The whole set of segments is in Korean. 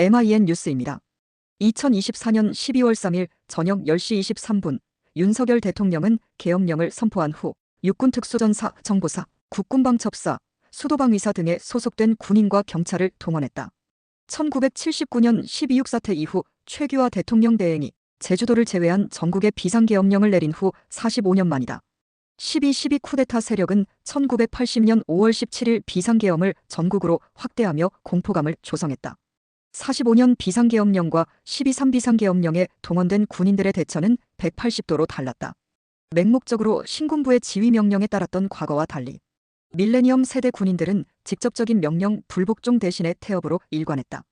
MIN 뉴스입니다. 2024년 12월 3일 저녁 10시 23분 윤석열 대통령은 계엄령을 선포한 후 육군 특수전사, 정보사, 국군방 첩사, 수도방위사 등에 소속된 군인과 경찰을 동원했다. 1979년 12.6 사태 이후 최규하 대통령 대행이 제주도를 제외한 전국에 비상계엄령을 내린 후 45년 만이다. 12.12 쿠데타 세력은 1980년 5월 17일 비상계엄을 전국으로 확대하며 공포감을 조성했다. 45년 비상계엄령과 12.3 비상계엄령에 동원된 군인들의 대처는 180도로 달랐다. 맹목적으로 신군부의 지휘 명령에 따랐던 과거와 달리 밀레니엄 세대 군인들은 직접적인 명령 불복종 대신에 태업으로 일관했다.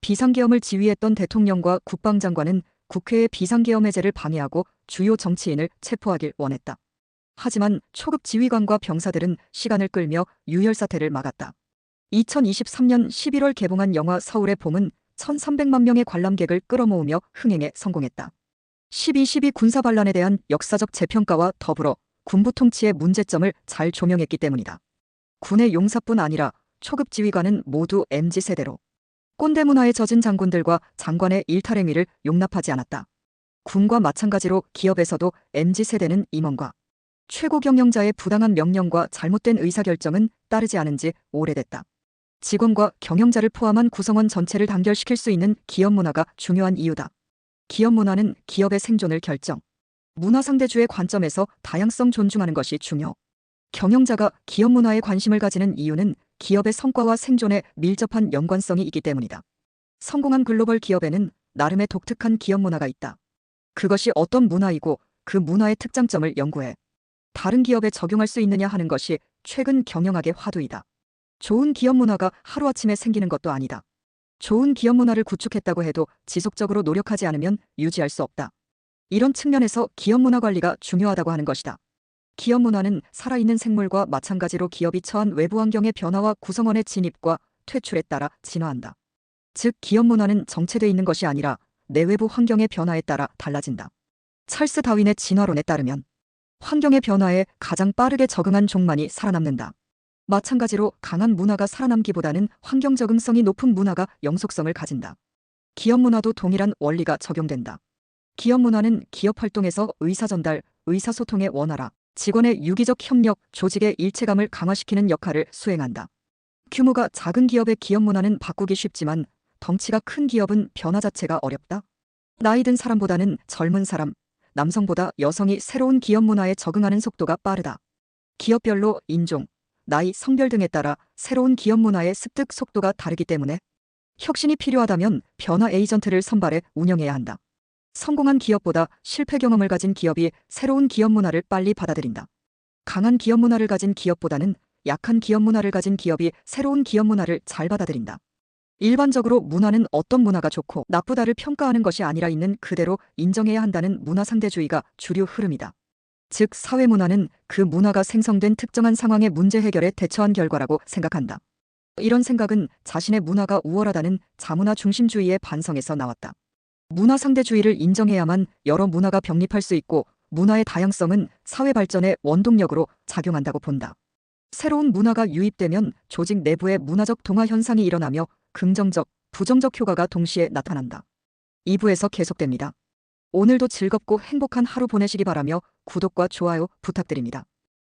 비상계엄을 지휘했던 대통령과 국방장관은 국회의 비상계엄 해제를 방해하고 주요 정치인을 체포하길 원했다. 하지만 초급 지휘관과 병사들은 시간을 끌며 유혈 사태를 막았다. 2023년 11월 개봉한 영화 서울의 봄은 1,300만 명의 관람객을 끌어모으며 흥행에 성공했다. 12.12 군사반란에 대한 역사적 재평가와 더불어 군부 통치의 문제점을 잘 조명했기 때문이다. 군의 용사뿐 아니라 초급 지휘관은 모두 MZ세대로 꼰대 문화에 젖은 장군들과 장관의 일탈행위를 용납하지 않았다. 군과 마찬가지로 기업에서도 MZ세대는 임원과 최고 경영자의 부당한 명령과 잘못된 의사결정은 따르지 않은 지 오래됐다. 직원과 경영자를 포함한 구성원 전체를 단결시킬 수 있는 기업 문화가 중요한 이유다. 기업 문화는 기업의 생존을 결정. 문화 상대주의 관점에서 다양성 존중하는 것이 중요. 경영자가 기업 문화에 관심을 가지는 이유는 기업의 성과와 생존에 밀접한 연관성이 있기 때문이다. 성공한 글로벌 기업에는 나름의 독특한 기업 문화가 있다. 그것이 어떤 문화이고 그 문화의 특장점을 연구해 다른 기업에 적용할 수 있느냐 하는 것이 최근 경영학의 화두이다. 좋은 기업 문화가 하루아침에 생기는 것도 아니다. 좋은 기업 문화를 구축했다고 해도 지속적으로 노력하지 않으면 유지할 수 없다. 이런 측면에서 기업 문화 관리가 중요하다고 하는 것이다. 기업 문화는 살아있는 생물과 마찬가지로 기업이 처한 외부 환경의 변화와 구성원의 진입과 퇴출에 따라 진화한다. 즉, 기업 문화는 정체돼 있는 것이 아니라 내외부 환경의 변화에 따라 달라진다. 찰스 다윈의 진화론에 따르면 환경의 변화에 가장 빠르게 적응한 종만이 살아남는다. 마찬가지로 강한 문화가 살아남기보다는 환경 적응성이 높은 문화가 영속성을 가진다. 기업 문화도 동일한 원리가 적용된다. 기업 문화는 기업 활동에서 의사 전달, 의사소통의 원활화, 직원의 유기적 협력, 조직의 일체감을 강화시키는 역할을 수행한다. 규모가 작은 기업의 기업 문화는 바꾸기 쉽지만 덩치가 큰 기업은 변화 자체가 어렵다. 나이 든 사람보다는 젊은 사람, 남성보다 여성이 새로운 기업 문화에 적응하는 속도가 빠르다. 기업별로 인종, 나이, 성별 등에 따라 새로운 기업 문화의 습득 속도가 다르기 때문에 혁신이 필요하다면 변화 에이전트를 선발해 운영해야 한다. 성공한 기업보다 실패 경험을 가진 기업이 새로운 기업 문화를 빨리 받아들인다. 강한 기업 문화를 가진 기업보다는 약한 기업 문화를 가진 기업이 새로운 기업 문화를 잘 받아들인다. 일반적으로 문화는 어떤 문화가 좋고 나쁘다를 평가하는 것이 아니라 있는 그대로 인정해야 한다는 문화상대주의가 주류 흐름이다. 즉, 사회문화는 그 문화가 생성된 특정한 상황의 문제 해결에 대처한 결과라고 생각한다. 이런 생각은 자신의 문화가 우월하다는 자문화 중심주의의 반성에서 나왔다. 문화 상대주의를 인정해야만 여러 문화가 병립할 수 있고 문화의 다양성은 사회 발전의 원동력으로 작용한다고 본다. 새로운 문화가 유입되면 조직 내부의 문화적 동화 현상이 일어나며 긍정적, 부정적 효과가 동시에 나타난다. 2부에서 계속됩니다. 오늘도 즐겁고 행복한 하루 보내시기 바라며 구독과 좋아요 부탁드립니다.